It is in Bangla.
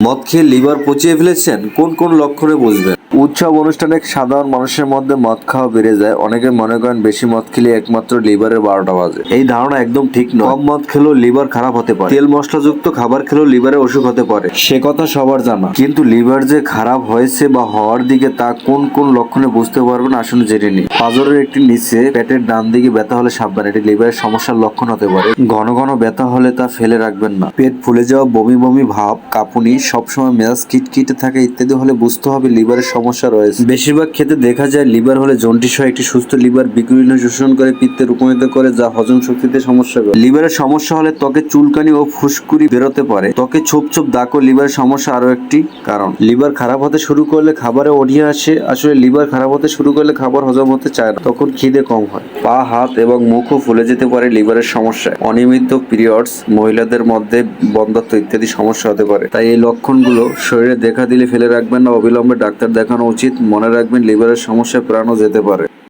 মদ খেয়ে লিভার পচিয়ে ফেলেছেন কোন কোন লক্ষণে বুঝবেন? উৎসব অনুষ্ঠানে সাধারণ মানুষের মধ্যে মদ খাওয়া বেড়ে যায়। অনেকে মনে করেন বেশি মদ খেলে একমাত্র লিভারের বারোটা বাজে। এই ধারণা একদম ঠিক নয়। কম মদ খেলেও লিভার খারাপ হতে পারে। তেল মশলাযুক্ত খাবার খেলেও লিভারে অসুখ হতে পারে। সে কথা সবার জানা। কিন্তু লিভার যে খারাপ হয়েছে বা হওয়ার দিকে তা কোন কোন লক্ষণে বুঝতে পারবেন আসুন জেনে নিই। পাজরের একটি নিচে পেটের ডান দিকে ব্যথা হলে সাবধান। এটি লিভারের সমস্যার লক্ষণ হতে পারে। ঘন ঘন ব্যথা হলে তা ফেলে রাখবেন না। পেট ফুলে যাওয়া বমি বমি ভাব, কাঁপুনি, সবসময় মেজাজ কিটকিটে থাকে ইত্যাদি হলে বুঝতে হবে লিভারের সমস্যা রয়েছে। বেশিরভাগ ক্ষেত্রে দেখা যায় লিভার হলে জন্ডিস হয়, একটি সুস্থ লিভার বিক্রিয়ন শোষণ করে পিত্তে রূপান্তরিত করে, যা হজম শক্তিতে সমস্যা করে। লিভারের সমস্যা হলে ত্বকে চুলকানি ও ফুসকুড়ি বেরোতে পারে। ত্বকে ছোপ ছোপ দাগ ও লিভারের সমস্যা আরও একটি কারণ। লিভার খারাপ হতে শুরু করলে খাবারে অডিয়ে আসে। আসলে লিভার খারাপ হতে শুরু করলে খাবার হজম হতে চায় না। তখন খিদে কম হয়। পা, হাত এবং মুখও ফুলে যেতে পারে লিভারের সমস্যায়। অনিয়মিত পিরিয়ডস, মহিলাদের মধ্যে বন্ধাত্ব ইত্যাদি সমস্যা হতে পারে। তাই এই লক্ষণগুলো শরীরে দেখা দিলে ফেলে রাখবেন না। অবিলম্বে ডাক্তার দেখানো উচিত। মনে রাখবেন লিভারের সমস্যায় প্রাণও যেতে পারে।